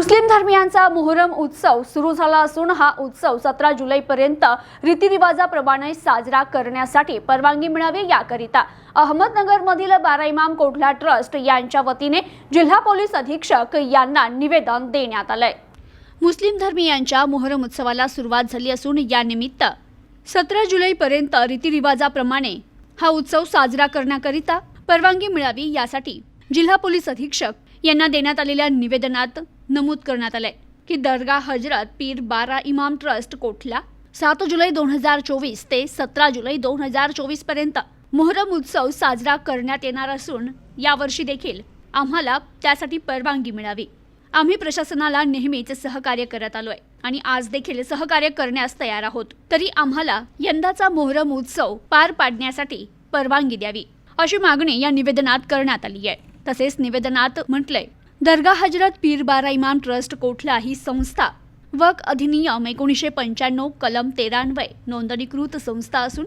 मुस्लिम धर्मियांचा मोहरम उत्सव सुरू झाला असून हा उत्सव सतरा जुलैपर्यंत रीतिरिवाजाप्रमाणे साजरा करण्यासाठी परवानगी मिळावी याकरिता अहमदनगरमधील बारा इमाम कोठला ट्रस्ट यांच्या वतीने जिल्हा पोलीस अधीक्षक यांना निवेदन देण्यात आलंय. मुस्लिम धर्मियांच्या मोहरम उत्सवाला सुरुवात झाली असून यानिमित्त सतरा जुलैपर्यंत रीतिरिवाजाप्रमाणे हा उत्सव साजरा करण्याकरिता परवानगी मिळावी यासाठी जिल्हा पोलीस अधीक्षक यांना देण्यात आलेल्या निवेदनात नमूद करण्यात आलंय की दर्गा हजरत पीर बारा इमाम ट्रस्ट कोठला? सात जुलै दोन हजार चोवीस ते सतरा जुलै दोन हजार चोवीसपर्यंत मोहरम उत्सव साजरा करण्यात येणार असून यावर्षी देखील आम्हाला त्यासाठी परवानगी मिळावी. आम्ही प्रशासनाला नेहमीच सहकार्य करत आलोय आणि आज देखील सहकार्य करण्यास तयार आहोत. तरी आम्हाला यंदाचा मोहरम उत्सव पार पाडण्यासाठी परवानगी द्यावी अशी मागणी या निवेदनात करण्यात आली आहे तसेच निवेदनात म्हटलंय दर्गा हजरत पीर बारा इमाम ट्रस्ट कोठला ही संस्था वक अधिनियम एकोणीसशे पंच्याण्णव कलम तेरान्वय नोंदणीकृत संस्था असून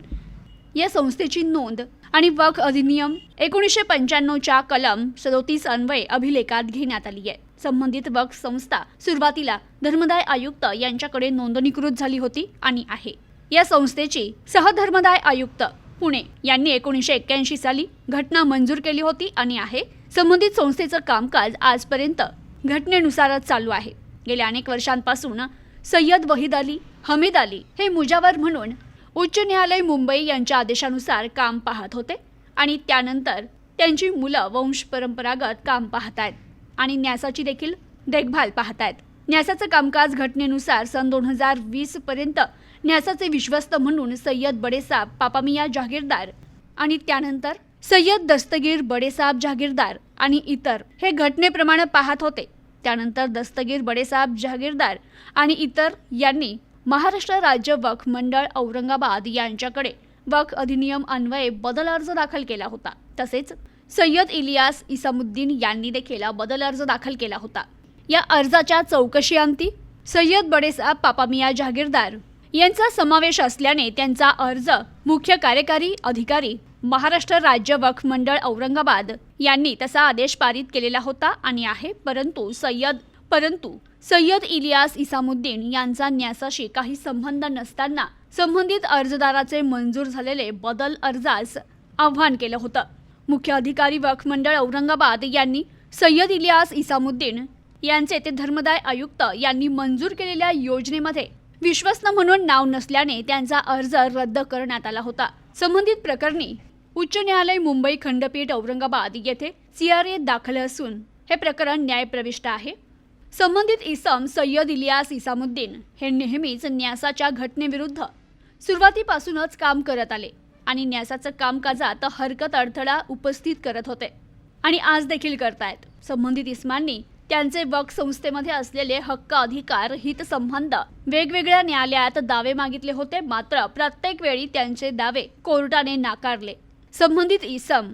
या संस्थेची नोंद आणि वक अधिनियम एकोणीसशे पंच्याण्णवच्या कलम सदोतीस अन्वय अभिलेखात घेण्यात आली आहे. संबंधित वक संस्था सुरुवातीला धर्मदाय आयुक्त यांच्याकडे नोंदणीकृत झाली होती आणि आहे. या संस्थेची सहधर्मदाय आयुक्त पुणे यांनी एकोणीसशे एक्क्याऐंशी साली घटना मंजूर केली होती आणि आहे. संबंधित संस्थेचं कामकाज आजपर्यंत घटनेनुसारच चालू आहे. गेल्या अनेक वर्षांपासून सय्यद वहीद अली हमीद अली हे मुजावर म्हणून उच्च न्यायालय मुंबई यांच्या आदेशानुसार काम पाहत होते आणि त्यानंतर त्यांची मुलं वंश परंपरागत काम पाहत आहेत आणि न्यासाची देखील देखभाल पाहत आहेत न्यासाचं कामकाज घटनेनुसार सन दोन हजार वीस पर्यंत न्यासाचे विश्वस्त म्हणून सय्यद बडेसाब पापामिया जहागीरदार आणि त्यानंतर सय्यद दस्तगीर बडेसाब जहागीरदार आणि इतर हे घटनेप्रमाणे पाहत होते. त्यानंतर दस्तगीर बडेसाब जहागीरदार आणि इतर यांनी महाराष्ट्र राज्य वक्फ मंडळ औरंगाबाद यांच्याकडे वक्फ अधिनियम अन्वये बदल अर्ज दाखल केला होता. तसेच सय्यद इलियास इसामुद्दीन यांनी देखील बदल अर्ज दाखल केला होता. या अर्जाच्या चौकशीअंती सय्यद बडेसाब पापामिया जहागीरदार यांचा समावेश असल्याने त्यांचा अर्ज मुख्य कार्यकारी अधिकारी महाराष्ट्र राज्य वक्फ मंडळ औरंगाबाद यांनी तसा आदेश पारित केलेला होता आणि आहे परंतु सय्यद परंतु सय्यद इलियास इसामुद्दीन यांचा न्यासाशी काही संबंध नसताना संबंधित अर्जदाराचे मंजूर झालेले बदल अर्जास आव्हान केलं होतं. मुख्य अधिकारी वक्फ मंडळ औरंगाबाद यांनी सय्यद इलियास इसामुद्दीन यांचे ते धर्मदाय आयुक्त यांनी मंजूर केलेल्या योजनेमध्ये विश्वस्त म्हणून नाव नसल्याने त्यांचा अर्ज रद्द करण्यात आला होता. संबंधित प्रकरणी उच्च न्यायालय मुंबई खंडपीठ औरंगाबाद येथे सीआरए दाखल असून हे प्रकरण न्यायप्रविष्ट आहे. संबंधित इसम सय्यद इलियास इसामुद्दीन हे नेहमीच न्यासाच्या घटनेविरुद्ध सुरुवातीपासूनच काम करत आले आणि न्यासाचं कामकाजात हरकत अडथळा उपस्थित करत होते आणि आज देखील करतायत. संबंधित इस्मांनी त्यांचे वक संस्थेमध्ये असलेले हक्क अधिकार हितसंबंध वेगवेगळ्या न्यायालयात दावे मागितले होते मात्र प्रत्येक वेळी त्यांचे दावे कोर्टाने नाकारले. संबंधित इसम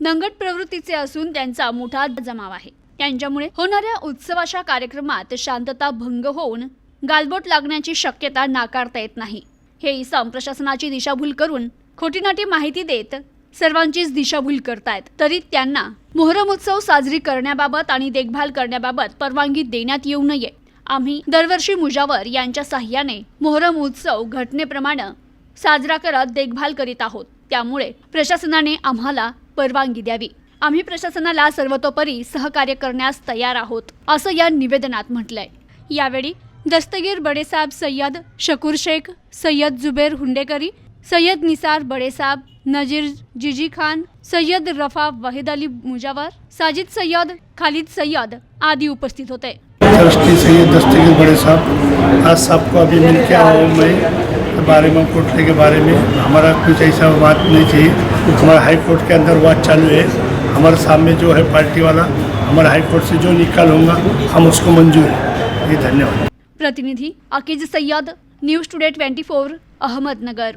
नंगट प्रवृत्तीचे असून त्यांचा मोठा जमाव आहे. त्यांच्यामुळे होणाऱ्या उत्सवाच्या कार्यक्रमात शांतता भंग होऊन गालबोट लागण्याची शक्यता नाकारता येत नाही. हे इसम प्रशासनाची दिशाभूल करून खोटीनाटी माहिती देत सर्वांचीच दिशाभूल करतायत. तरी त्यांना मोहरम उत्सव साजरी करण्याबाबत आणि देखभाल करण्याबाबत परवानगी देण्यात येऊ नये. आम्ही दरवर्षी मुजावर यांच्या साह्याने मोहरम उत्सव घटनेप्रमाणे साजरा करत देखभाल करीत आहोत. त्यामुळे प्रशासनाने आम्हाला परवानगी द्यावी. आम्ही प्रशासनाला सर्वतोपरी सहकार्य करण्यास तयार आहोत असं या निवेदनात म्हटलंय. यावेळी दस्तगीर बडेसाब सय्यद शकूर शेख सय्यद जुबेर हुंडेकरी सय्यद निसार बडेसाब नजीर जिजी खान सय्यद रफा वहीद अली मुजावर साजिद सय्यद खालिद सय्यद आदि उपस्थित होते. ट्रस्टी सैयद दस्तगीर बड़े साहब आज साहब को अभी मिल के आया हूँ मैं। बारे में कोर्ट के बारे में हमारा कुछ ऐसा बात नहीं थी हमारा हाई कोर्ट के अंदर बात चालू है। हमारे सामने जो है पार्टी वाला हमारा हाई कोर्ट से जो निकाल होगा हम उसको मंजूर है। ये धन्यवाद। प्रतिनिधि Akeej Sayyed news today twenty four Ahmednagar.